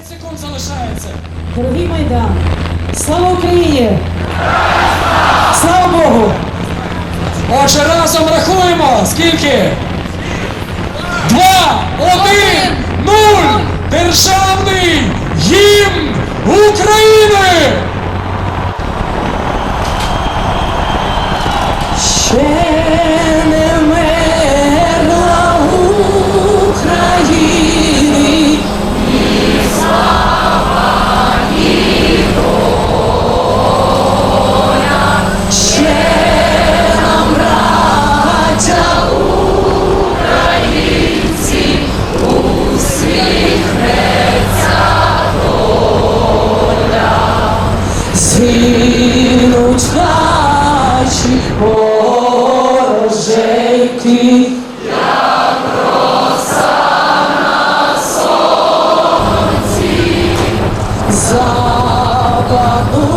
5 секунд залишається. Дорогий Майдан, слава Україні! Слава Богу! Отже, разом рахуємо. Скільки? Два, один, нуль! Державний гімн України! Ще плачі ворожейки, як роса на сонці, западу.